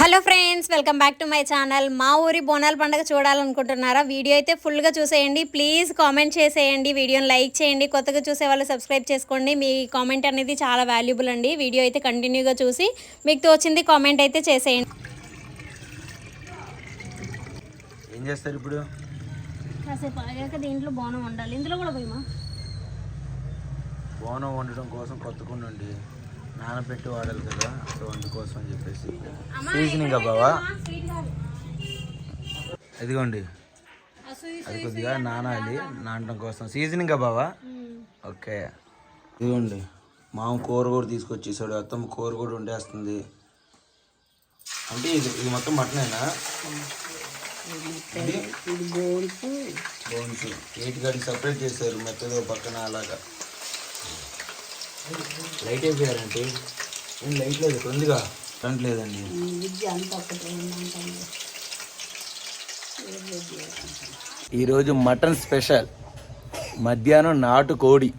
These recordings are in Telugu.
Hello friends welcome back to my channel. మా ఊరి బోనాల పండుగ చూడాలనుకుంటున్నారా? వీడియో అయితే ఫుల్గా చూసేయండి. ప్లీజ్ కామెంట్ చేసేయండి. వీడియోని లైక్ చేయండి. కొత్తగా చూసే వాళ్ళు సబ్స్క్రైబ్ చేసుకోండి. మీ కామెంట్ అనేది చాలా వాల్యుబుల్ అండి. వీడియో అయితే కంటిన్యూగా చూసి మీకు తోచింది కామెంట్ అయితే చేసేయండి. ఏం చేస్తారు ఇప్పుడు? కాసేపు దీంట్లో బోనం ఉండాలి ఇందులో కూడా పోయమా? బోనం వండడం కోసం కొత్త కుండ ఉండి నానబెట్టి వాడాలి కదా సో అందుకోసం అని చెప్పేసి. సీజనింగ్ బావా ఇదిగోండి. అది కొద్దిగా నానాలి నానడం కోసం. సీజనింగ్ బావా ఓకే. ఇదిగోండి. మామ కూర కూడా తీసుకొచ్చేసాడు. అత్తమ్మ కూర కూడా వండేస్తుంది. అంటే ఇది ఇది మొత్తం మటనేనా? బోన్స్. ఎయిట్ గంటలు సపరేట్ చేశారు? మెత్తగా పక్కన అలాగా. లైట్ అయిపోయారంటే ఏం లైట్ లేదు ఉందిగా కరెంట్ లేదండి. ఈరోజు మటన్ స్పెషల్. మధ్యాహ్నం నాటు కోడి.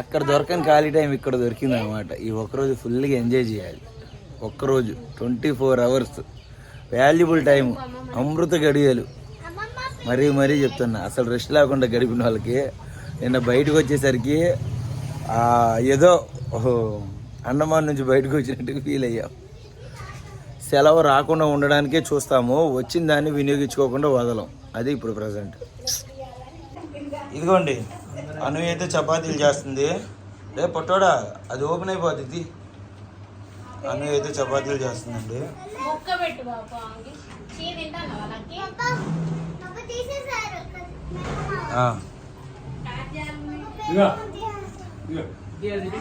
అక్కడ దొరకని ఖాళీ టైం ఇక్కడ దొరికింది అనమాట ఈ ఒక్కరోజు ఫుల్గా ఎంజాయ్ చేయాలి. ఒక్కరోజు twenty four hours. Valuable time అమృత గడియలు. మరీ మరీ చెప్తున్నా. అసలు రెస్ట్ లేకుండా గడిపిన వాళ్ళకి నిన్న బయటకు వచ్చేసరికి ఏదో ఓహో, అండమాన్ నుంచి బయటకు వచ్చినట్టుగా ఫీల్ అయ్యాం. సెలవు రాకుండా ఉండడానికే చూస్తాము వచ్చిన దాన్ని వినియోగించుకోకుండా వదలం. అది ఇప్పుడు ప్రజెంట్ ఇదిగోండి అను అయితే చపాతీలు చేస్తుంది. రే పొట్టోడా అది ఓపెన్ అయిపోతుంది అను అయితే చపాతీలు చేస్తుందండి. ఆ.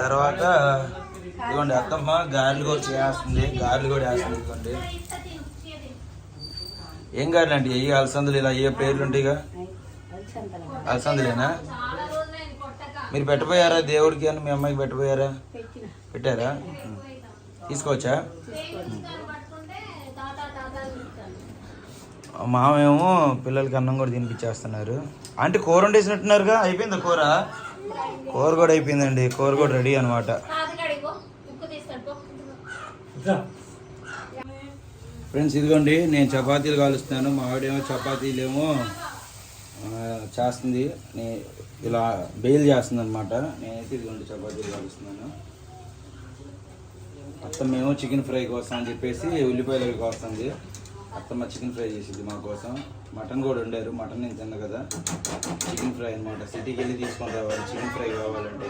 తర్వాత ఇదిగోండి అత్తమ్మ గారెలు కూడా చేస్తుంది గారెలు కూడా వేస్తుంది ఇదిగోండి. ఏం గారెలు అండి? ఏ అలసందులు ఇలా ఏ పేర్లు ఉంటాయిగా? అలసందులేనా? మీరు పెట్టబోయారా దేవుడికి అని మీ అమ్మాయికి పెట్టబోయారా? పెట్టారా? తీసుకోవచ్చా? మామేమో పిల్లలకి అన్నం కూడా తినిపించేస్తున్నారు. అంటే కూర వండేసినట్టున్నారుగా? అయిపోయిందా కూర? కూర కూడా అయిపోయిందండి కూర కూడా రెడీ అనమాట ఫ్రెండ్స్ ఇదిగోండి నేను చపాతీలు కాలుస్తున్నాను మా ఆవిడేమో చపాతీలు ఏమో చేస్తుంది. నే ఇలా బెయిల్ చేస్తుంది అనమాట నేనైతే ఇదిగోండి చపాతీలు కాలుస్తున్నాను. మొత్తం మేము చికెన్ ఫ్రై కోసం అని చెప్పేసి ఉల్లిపాయలు కోస్తుంది. అత్తమ్మ చికెన్ ఫ్రై చేసింది మా కోసం. మటన్ కూడా వండారు. మటన్ నేను తిన్న కదా. చికెన్ ఫ్రై అనమాట సిటీకి వెళ్ళి తీసుకొని రావాలి. చికెన్ ఫ్రై కావాలంటే.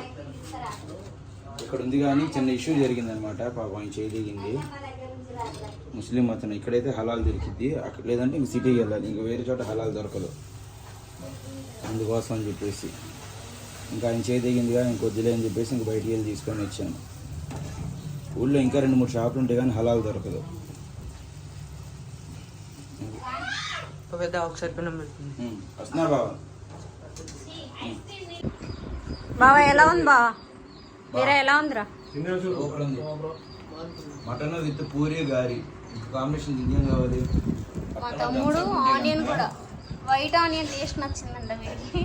ఇక్కడ ఉంది కానీ చిన్న ఇష్యూ జరిగిందనమాట పాపం చేయి చేయదిగింది ముస్లిం అతను ఇక్కడైతే హలాల్ దొరికిద్ది. అక్కడ లేదంటే ఇంక సిటీకి వెళ్ళాలి. ఇంక వేరే చోట హలాల్ దొరకదు. అందుకోసం అని చెప్పేసి. ఇంకా ఆయన చేయదిగిందిగా ఇంకొద్దులే అని చెప్పేసి ఇంక బయటికి వెళ్ళి తీసుకొని వచ్చాను. ఊళ్ళో ఇంకా రెండు మూడు షాపులు ఉంటాయి కానీ హలాల్ దొరకదు. పెద్ద పెడుతుంది వస్తున్నా బావా ఎలా ఉంది బావా మీరా ఎలా ఉందిరా మటన్ విత్ పూరి గారి కాంబినేషన్ ఇంకేం కావాలి మా తమ్ముడు ఆనియన్ కూడా. వైట్ ఆనియన్ టేస్ట్ నచ్చిందంట వీడికి.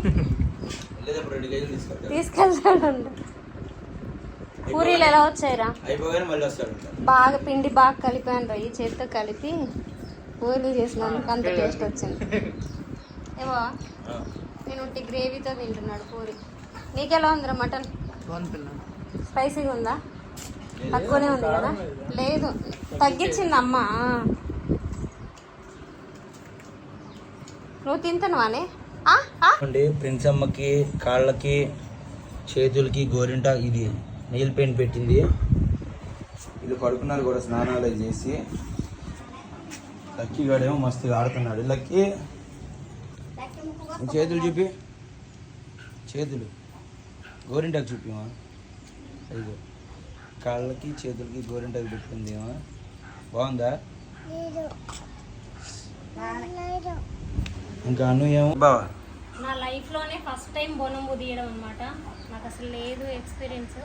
తీసుకెళ్తాడంట. పూరీలు ఎలా వచ్చాయిరా? అయిపోగానే మళ్ళీ వస్తాడంట. బాగా పిండి బాగా కలిపాను రా ఈ చేతితో కలిపి. పూరీలు చేసినందుకు అంత టేస్ట్ వచ్చింది. ఏవో ఆ. నేను ఉట్టి గ్రేవీతో తింటున్నాడు పూరి. నీకెలా ఉందిరా మటన్? స్పైసీగా ఉందా? తక్కువనే ఉంది కదా? లేదు. తగ్గించింది అమ్మ. నువ్వు తింటున్నావానే? అండి ప్రిన్స్ అమ్మకి కాళ్ళకి చేతులకి గోరింట ఇది నెయిల్ పెయింట్ పెట్టింది. ఇది పడుకున్నారు కూడా స్నానాలు చేసి. లక్కీ గాడేమో మస్తుగా ఆడుతున్నాడు. లక్కీ! చేతులు చూపి. చేతులు. గోరింటాకు చూపిమా? అదిగో. కాళ్ళకి చేతులకి గోరింటాకు పెట్టుకుంది ఏమో. బాగుందా? ఇంకా అను ఏమో. బావా. నా లైఫ్లోనే ఫస్ట్ టైం బొనంబు తీయడం అనమాట నాకు అసలు లేదు ఎక్స్పీరియన్స్.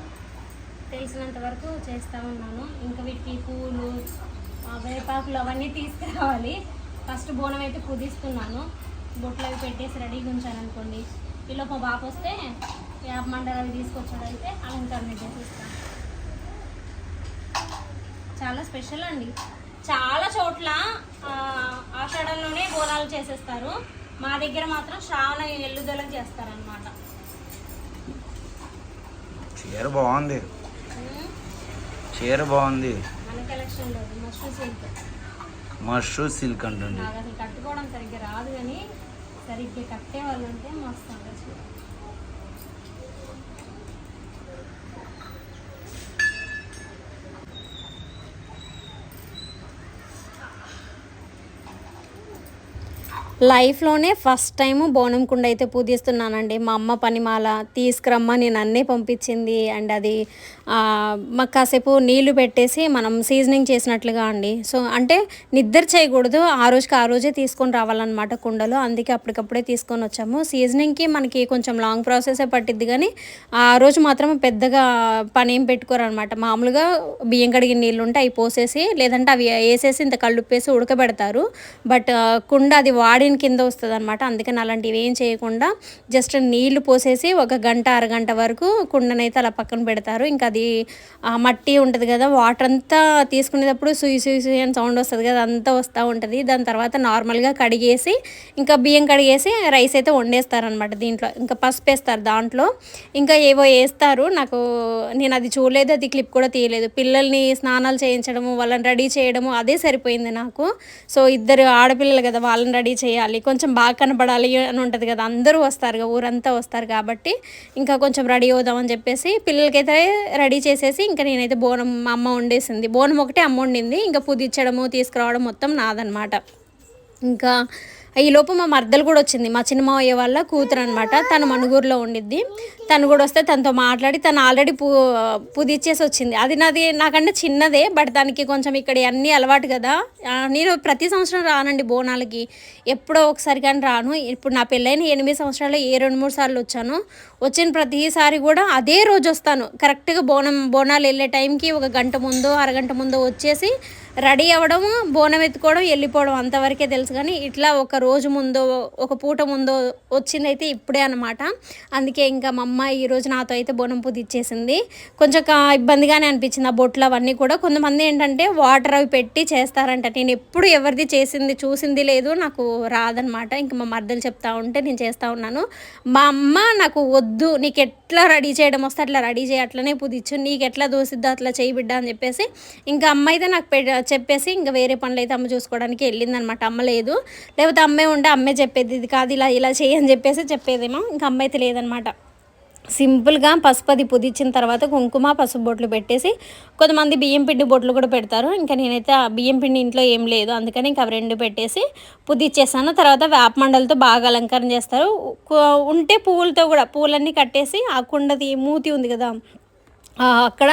తెలిసినంత వరకు చేస్తూ ఉన్నాను. ఇంకా వీటికి పూలు వేపాకులు అవన్నీ తీసుకురావాలి. ఫస్ట్ బోనం అయితే కుదిస్తున్నాను. బొట్లు అవి పెట్టేసి రెడీగా ఉంచాను అనుకోండి ఈలోపు మా బాబు వస్తే వేప మండలు అవి తీసుకొచ్చాడైతే అలంకరణ చేసిస్తాను. చాలా స్పెషల్ అండి. చాలా చోట్ల ఆ, ఆషాఢంలోనే బోనాలు చేసేస్తారు. మా దగ్గర మాత్రం శ్రావణ ఎల్లుదలకు చేస్తారనమాట చీర బాగుంది. చీర బాగుంది. లేదు మష్రూ సిల్క్ మష్రూ సిల్క్ అసలు కట్టుకోవడం సరిగ్గా రాదు కానీ సరిగ్గా కట్టే వాళ్ళు ఉంటే మస్తు లైఫ్లోనే ఫస్ట్ టైం బోనం కుండ అయితే పూజిస్తున్నానండి మా అమ్మ పనిమాల తీసుకురమ్మ నేను అన్నీ పంపించింది. అండ్ అది మాకు కాసేపు నీళ్ళు పెట్టేసి మనం సీజనింగ్ చేసినట్లుగా అండి. సో అంటే నిద్ర చేయకూడదు. ఆ రోజుకి ఆ రోజే తీసుకొని రావాలన్నమాట కుండలో. అందుకే అప్పటికప్పుడే తీసుకొని వచ్చాము. సీజనింగ్కి మనకి కొంచెం లాంగ్ ప్రాసెసే పట్టిద్ది కానీ ఆ రోజు మాత్రం పెద్దగా పని ఏం పెట్టుకోరనమాట మామూలుగా బియ్యం కడిగిన నీళ్ళు ఉంటే అవి పోసేసి లేదంటే అవి వేసేసి ఇంత కళ్ళుప్పేసి ఉడకబెడతారు. బట్ కుండ అది వాడిన కింద వస్తుంది అనమాట అందుకని అలాంటివి ఏం చేయకుండా జస్ట్ నీళ్ళు పోసేసి ఒక గంట అరగంట వరకు కుండనైతే అలా పక్కన పెడతారు. ఇంకా అది ఆ మట్టి ఉంటుంది కదా వాటర్ అంతా తీసుకునేటప్పుడు సుయి సుయి సుయి అని సౌండ్ వస్తుంది కదా అంతా వస్తూ ఉంటుంది. దాని తర్వాత నార్మల్గా కడిగేసి ఇంకా బియ్యం కడిగేసి రైస్ అయితే వండేస్తారనమాట దీంట్లో. ఇంకా పసుపు వేస్తారు దాంట్లో. ఇంకా ఏవో వేస్తారు. నాకు నేను అది చూడలేదు అది క్లిప్ కూడా తీయలేదు. పిల్లల్ని స్నానాలు చేయించడము వాళ్ళని రెడీ చేయడము అదే సరిపోయింది నాకు. సో ఇద్దరు ఆడపిల్లలు కదా వాళ్ళని రెడీ చేయాలి కొంచెం బాగా కనపడాలి అని ఉంటుంది కదా అందరూ వస్తారు కదా ఊరంతా వస్తారు కాబట్టి ఇంకా కొంచెం రెడీ అవుదామని చెప్పేసి పిల్లలకైతే రెడీ చేసేసి ఇంకా నేనైతే బోనం మా అమ్మ వండేసింది. బోనం ఒకటే అమ్మ వండింది ఇంకా పుదిచ్చడము తీసుకురావడం మొత్తం నాదనమాట ఇంకా ఈ లోపు మా మర్దలు కూడా వచ్చింది. మా చిన్నమావయ్య వాళ్ళ కూతురు అనమాట తను మణుగూరులో ఉండిద్ది. తను కూడా వస్తే తనతో మాట్లాడి తను ఆల్రెడీ పూ పుదిచ్చేసి వచ్చింది. అది నాది నాకంటే చిన్నదే బట్ దానికి కొంచెం ఇక్కడ అన్నీ అలవాటు కదా. నేను ప్రతి సంవత్సరం రానండి బోనాలకి. ఎప్పుడో ఒకసారి కానీ రాను. ఇప్పుడు నా పెళ్ళైన ఎనిమిది సంవత్సరాలు ఏ రెండు మూడు సార్లు వచ్చాను. వచ్చిన ప్రతిసారి కూడా అదే రోజు వస్తాను. కరెక్ట్గా బోనం బోనాలు వెళ్ళే టైంకి ఒక గంట ముందో అరగంట ముందో వచ్చేసి రెడీ అవ్వడము బోనం ఎత్తుకోవడం వెళ్ళిపోవడం అంతవరకే తెలుసు కానీ ఇట్లా ఒక రోజు ముందో ఒక పూట ముందో వచ్చిందైతే ఇప్పుడే అనమాట అందుకే ఇంకా మా అమ్మ ఈ రోజు నాతో అయితే బోనం పూజ ఇచ్చేసింది. కొంచెం కా- ఇబ్బందిగానే అనిపించింది ఆ బొట్లు అవన్నీ కూడా. కొంతమంది ఏంటంటే వాటర్ అవి పెట్టి చేస్తారంట. నేను ఎప్పుడు ఎవరిది చేసింది చూసింది లేదు నాకు రాదనమాట ఇంకా మా మర్దలు చెప్తా ఉంటే నేను చేస్తూ ఉన్నాను. మా అమ్మ నాకు వద్దు నీకు ఎట్లా రెడీ చేయడం వస్తే అట్లా రెడీ చేయి అట్లనే పుదిచ్చు నీకు ఎట్లా దోసిద్దో అట్లా చేయి బిడ్డ అని చెప్పేసి ఇంకా అమ్మ అయితే నాకు పె- చెప్పేసి ఇంకా వేరే పనులు అయితే అమ్మ చూసుకోవడానికి వెళ్ళిందనమాట అమ్మ లేదు. లేకపోతే అమ్మ అమ్మే ఉంటే అమ్మే చెప్పేది ఇది కాదు ఇలా ఇలా చేయని చెప్పేసి చెప్పేదేమో. ఇంకా అమ్మ అయితే లేదనమాట. సింపుల్గా పసుపు అది పుదిచ్చిన తర్వాత కుంకుమ పసుపు బొట్లు పెట్టేసి కొంతమంది బియ్యం పిండి బొట్లు కూడా పెడతారు. ఇంకా నేనైతే ఆ బియ్యం పిండి ఇంట్లో ఏం లేదు. అందుకని ఇంకా అవి రెండు పెట్టేసి పుదిచ్చేసాను తర్వాత వేప మండలతో బాగా అలంకరణ చేస్తారు. ఉంటే పువ్వులతో కూడా పువ్వులన్నీ కట్టేసి ఆ కుండది మూతి ఉంది కదా అక్కడ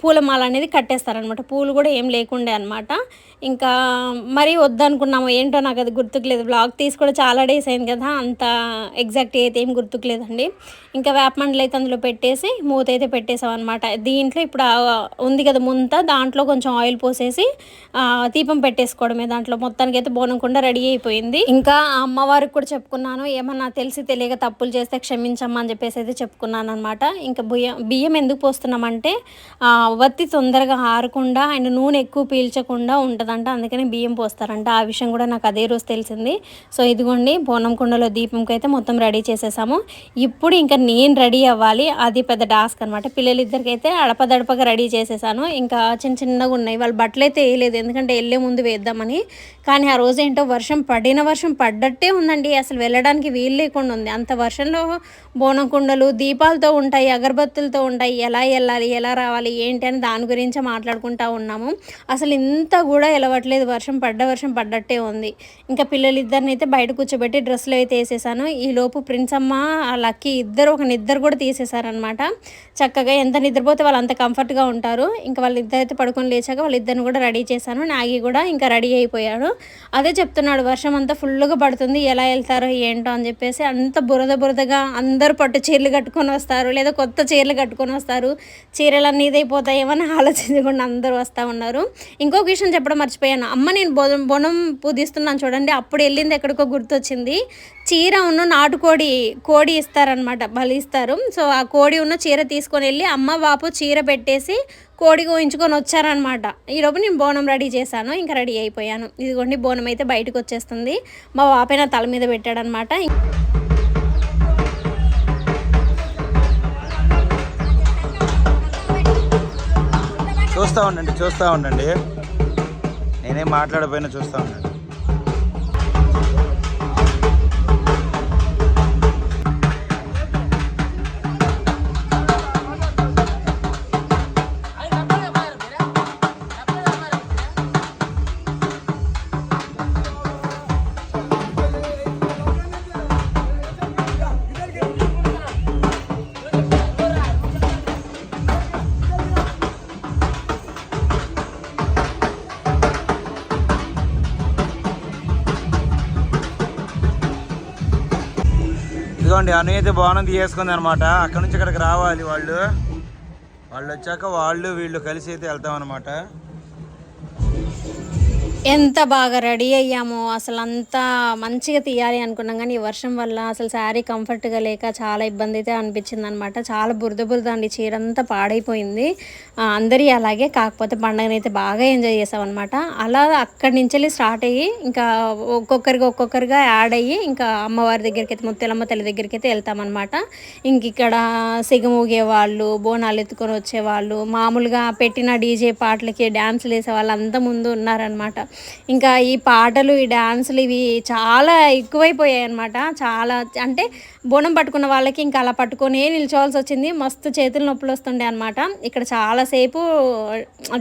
పూలమాల అనేది కట్టేస్తారనమాట పూలు కూడా ఏం లేకుండే అనమాట ఇంకా మరీ వద్దనుకున్నాము ఏంటో నాకు అది గుర్తుకులేదు. బ్లాగ్ తీసి కూడా చాలా డేస్ అయింది కదా అంత ఎగ్జాక్ట్ అయితే ఏం గుర్తుకులేదండి. ఇంకా వేపమండలు అయితే అందులో పెట్టేసి మూత అయితే పెట్టేసాం అనమాట దీంట్లో ఇప్పుడు ఉంది కదా ముంత దాంట్లో కొంచెం ఆయిల్ పోసేసి తీపం దీపం పెట్టేసుకోవడమే దాంట్లో. మొత్తానికి అయితే బోనకుండా రెడీ అయిపోయింది. ఇంకా అమ్మవారికి కూడా చెప్పుకున్నాను ఏమన్నా తెలిసి తెలియక తప్పులు చేస్తే క్షమించమ్మా అని చెప్పేసి అయితే చెప్పుకున్నాను అనమాట ఇంకా బియ్యం బియ్యం ఎందుకు పోస్తున్నామంటే ఆ, వత్తి తొందరగా ఆరకుండా అండ్ నూనె ఎక్కువ పీల్చకుండా ఉంటుందంట. అందుకని బియ్యం పోస్తారంట. ఆ విషయం కూడా నాకు అదే రోజు తెలిసింది. సో ఇదిగోండి బోనం కుండలో దీపంకి అయితే మొత్తం రెడీ చేసేసాము. ఇప్పుడు ఇంకా నేను రెడీ అవ్వాలి. అది పెద్ద టాస్క్ అనమాట పిల్లలిద్దరికైతే అడపదడపగా రెడీ చేసేసాను. ఇంకా చిన్న చిన్నగా ఉన్నాయి. వాళ్ళు బట్టలు అయితే వేయలేదు. ఎందుకంటే వెళ్ళే ముందు వేద్దామని. కానీ ఆ రోజు ఏంటో వర్షం పడిన వర్షం పడ్డట్టే ఉందండి. అసలు వెళ్ళడానికి వీలు లేకుండా ఉంది. అంత వర్షంలో బోనం కుండలు దీపాలతో ఉంటాయి అగరబత్తులతో ఉంటాయి. ఎలా వెళ్ళాలి ఎలా రావాలి ఏంటి అని దాని గురించి మాట్లాడుకుంటా ఉన్నాము. అసలు ఇంత కూడా ఎలవట్లేదు వర్షం పడ్డ వర్షం పడ్డట్టే ఉంది. ఇంకా పిల్లలిద్దరిని అయితే బయట కూర్చోబెట్టి డ్రెస్సులు అయితే వేసేసాను. ఈ లోపు ప్రిన్స్ అమ్మ లక్కీ ఇద్దరు ఒక నిద్ర కూడా తీసేశారనమాట చక్కగా ఎంత నిద్రపోతే వాళ్ళు అంత కంఫర్ట్గా ఉంటారు. ఇంకా వాళ్ళిద్దరు అయితే పడుకొని లేచాక వాళ్ళిద్దరిని కూడా రెడీ చేశాను. నాగి కూడా ఇంకా రెడీ అయిపోయాడు. అదే చెప్తున్నాడు వర్షం అంతా ఫుల్గా పడుతుంది ఎలా వెళ్తారో ఏంటో అని చెప్పేసి అంత బురద బురదగా అందరూ పట్టు చీరలు కట్టుకొని వస్తారు లేదా కొత్త చీరలు కట్టుకొని వస్తారు చీరలన్నీ ఇదైపోతాయేమని ఆలోచించకుండా అందరూ వస్తూ ఉన్నారు. ఇంకొక విషయం చెప్పడం మర్చిపోయాను. అమ్మ నేను బొనం బొనం పూజిస్తున్నాను చూడండి. అప్పుడు వెళ్ళింది ఎక్కడికో గుర్తొచ్చింది. చీర ఉన్న నాటుకోడి కోడి ఇస్తారనమాట బలిస్తారు సో ఆ కోడి ఉన్న చీర తీసుకొని వెళ్ళి అమ్మ బాపు చీర పెట్టేసి కోడి కోయించుకొని వచ్చారనమాట ఈలోపు నేను బోనం రెడీ చేశాను. ఇంకా రెడీ అయిపోయాను. ఇదిగోండి బోనం అయితే బయటకు వచ్చేస్తుంది. మా వాపైన తల మీద పెట్టాడనమాట చూస్తూ ఉండండి చూస్తూ ఉండండి. నేనేం మాట్లాడపోయినా చూస్తూ ఉండండి. ఇదిగోండి అను అయితే బోనం తీసేసుకుంది అనమాట. అక్కడ నుంచి ఇక్కడికి రావాలి వాళ్ళు. వాళ్ళు వచ్చాక వాళ్ళు వీళ్ళు కలిసి అయితే వెళ్తాం అనమాట. ఎంత బాగా రెడీ అయ్యామో అసలు అంతా మంచిగా తీయాలి అనుకున్నాం. కానీ ఈ వర్షం వల్ల అసలు శారీ కంఫర్ట్గా లేక చాలా ఇబ్బంది అయితే అనిపించింది అనమాట చాలా బురద బురద అండి చీర అంతా పాడైపోయింది అందరి అలాగే కాకపోతే పండగని అయితే బాగా ఎంజాయ్ చేసామన్నమాట. అలా అక్కడి నుంచి వెళ్ళి స్టార్ట్ అయ్యి ఇంకా ఒక్కొక్కరిగా ఒక్కొక్కరిగా యాడ్ అయ్యి ఇంకా అమ్మవారి దగ్గరికి అయితే ముత్యాలమ్మ తల్లి దగ్గరికి అయితే వెళ్తామన్నమాట. ఇంక ఇక్కడ సిగమూగే వాళ్ళు బోనాలు ఎత్తుకొని వచ్చేవాళ్ళు మామూలుగా పెట్టిన డీజే పాటలకి డ్యాన్సులు వేసే వాళ్ళు అంత ముందు ఉన్నారనమాట ఇంకా ఈ పాటలు ఈ డ్యాన్సులు ఇవి చాలా ఎక్కువైపోయాయి అనమాట చాలా అంటే బోనం పట్టుకున్న వాళ్ళకి ఇంకా అలా పట్టుకొని నిల్చోవాల్సి వచ్చింది. మస్తు చేతులు నొప్పులు వస్తుండే అనమాట ఇక్కడ చాలాసేపు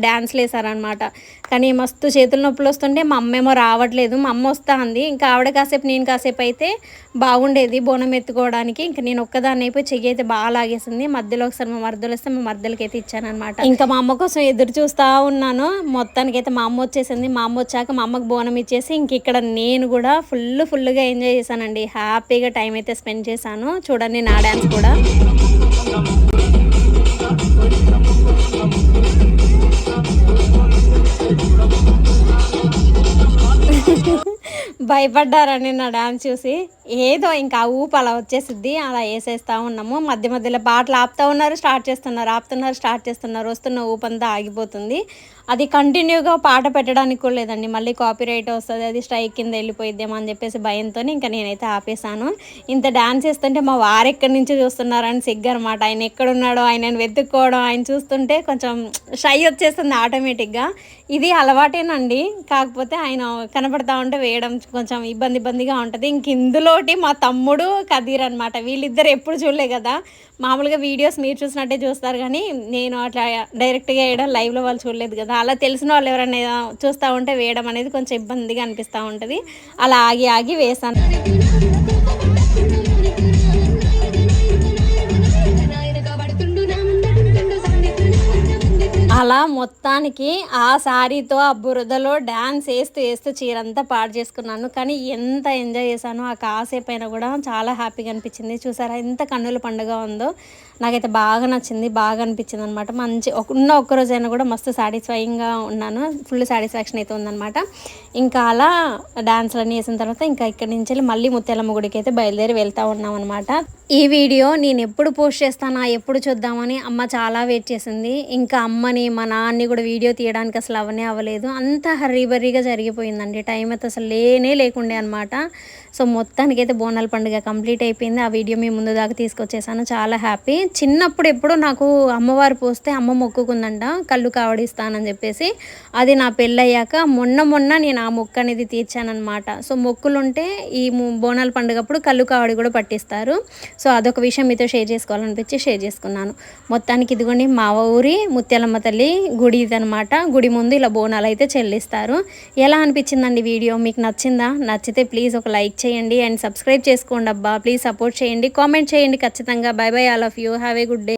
డ్యాన్స్లు వేసారనమాట కానీ మస్తు చేతులు నొప్పులు వస్తుండే. మా అమ్మేమో రావట్లేదు. మా అమ్మ వస్తా అంది ఇంకా ఆవిడ కాసేపు నేను కాసేపు అయితే బాగుండేది బోనం ఎత్తుకోవడానికి. ఇంకా నేను ఒక్కదాన్ని అయిపోయి చెయ్యి అయితే బాగా లాగేసింది. మధ్యలో ఒకసారి మా మర్దలు వస్తే మా మర్దలకి అయితే ఇచ్చానమాట ఇంకా మా అమ్మ కోసం ఎదురు చూస్తా ఉన్నాను. మొత్తానికి అయితే మా అమ్మ వచ్చేసింది. మా అమ్మ వచ్చాక మా అమ్మకి బోనం ఇచ్చేసి ఇంక ఇక్కడ నేను కూడా ఫుల్ ఫుల్గా ఎంజాయ్ చేశానండి. హ్యాపీగా టైం అయితే స్పెండ్ చేశాను. చూడండి నా డ్యాన్స్ కూడా. భయపడ్డారని నా డ్యాన్స్ చూసి. ఏదో ఇంకా ఊపు అలా వచ్చేసిద్ది అలా వేసేస్తా ఉన్నాము. మధ్య మధ్యలో పాటలు ఆపుతా ఉన్నారు స్టార్ట్ చేస్తున్నారు ఆపుతున్నారు స్టార్ట్ చేస్తున్నారు వస్తున్న ఊపు అంతా ఆగిపోతుంది. అది కంటిన్యూగా పాట పెట్టడానికి కూడా లేదండి. మళ్ళీ కాపీ రైట్ వస్తుంది అది స్ట్రైక్ కింద వెళ్ళిపోయిద్దేమో అని చెప్పేసి భయంతో ఇంకా నేనైతే ఆపేసాను ఇంత డ్యాన్స్ చేస్తుంటే మా వారు ఎక్కడి నుంచి చూస్తున్నారని సిగ్గు అనమాట ఆయన ఎక్కడున్నాడో ఆయనను వెతుక్కోవడం ఆయన చూస్తుంటే కొంచెం షై వచ్చేస్తుంది ఆటోమేటిక్గా. ఇది అలవాటేనండి. కాకపోతే ఆయన కనపడతా ఉంటే వేయడం కొంచెం ఇబ్బంది ఇబ్బందిగా ఉంటుంది. ఇంక ఇందులో ఇందులోటి మా తమ్ముడు కదీర్ అనమాట వీళ్ళిద్దరు ఎప్పుడు చూడలే కదా. మామూలుగా వీడియోస్ మీరు చూసినట్టే చూస్తారు కానీ నేను అట్లా డైరెక్ట్గా వేయడం లైవ్లో వాళ్ళు చూడలేదు కదా. అలా తెలిసిన వాళ్ళు ఎవరైనా చూస్తూ ఉంటే వేయడం అనేది కొంచెం ఇబ్బందిగా అనిపిస్తూ ఉంటుంది. అలా ఆగి ఆగి వేసాను అలా మొత్తానికి ఆ శారీతో ఆ బురదలో డ్యాన్స్ వేస్తూ వేస్తూ చీరంతా పాడు చేసుకున్నాను. కానీ ఎంత ఎంజాయ్ చేశానో ఆ కాసేపు అయినా కూడా చాలా హ్యాపీగా అనిపించింది. చూసారా ఎంత కన్నుల పండుగ ఉందో. నాకైతే బాగా నచ్చింది బాగా అనిపించింది అనమాట మంచి ఒక- ఉన్న ఒక్క రోజైనా కూడా మస్తు సాటిస్ఫైయింగ్గా ఉన్నాను. ఫుల్ సాటిస్ఫాక్షన్ అయితే ఉందన్నమాట ఇంకా అలా డాన్స్లు అన్నీ వేసిన తర్వాత ఇంకా ఇక్కడి నుంచి వెళ్ళి మళ్ళీ ముత్యాలమ్మ గుడికి అయితే బయలుదేరి వెళ్తూ ఉన్నాం అనమాట ఈ వీడియో నేను ఎప్పుడు పోస్ట్ చేస్తానా ఎప్పుడు చూద్దామని అమ్మ చాలా వెయిట్ చేసింది. ఇంకా అమ్మని మా నాన్నని కూడా వీడియో తీయడానికి అసలు అవనే అవ్వలేదు. అంత హర్రీబర్రీగా జరిగిపోయిందండి. టైం అయితే అసలు లేనే లేకుండే అనమాట. సో మొత్తానికి అయితే బోనాల పండుగ కంప్లీట్ అయిపోయింది. ఆ వీడియో మీ ముందు దాకా తీసుకొచ్చేసాను. చాలా హ్యాపీ. చిన్నప్పుడు ఎప్పుడో నాకు అమ్మవారు పోస్తే అమ్మ మొక్కుకుందంట కళ్ళు కావడిస్తానని చెప్పేసి. అది నా పెళ్ళయ్యాక మొన్న మొన్న నేను ఆ మొక్క అనేది తీర్చానమాట సో మొక్కులుంటే ఈ ము- బోనాల పండుగప్పుడు కళ్ళు కావడి కూడా పట్టిస్తారు. సో అదొక విషయం మీతో షేర్ చేసుకోవాలనిపించి షేర్ చేసుకున్నాను. మొత్తానికి ఇదిగోండి మా ఊరి ముత్యాలమ్మ తల్లి గుడి ఇదనమాట గుడి ముందు ఇలా బోనాలు అయితే చెల్లిస్తారు. ఎలా అనిపించిందండి వీడియో? మీకు నచ్చిందా? నచ్చితే ప్లీజ్ ఒక లైక్ చేయండి అండ్ సబ్స్క్రైబ్ చేసుకోండి అబ్బా. ప్లీజ్ సపోర్ట్ చేయండి. కామెంట్ చేయండి ఖచ్చితంగా. Bye bye all of you. Have a good day.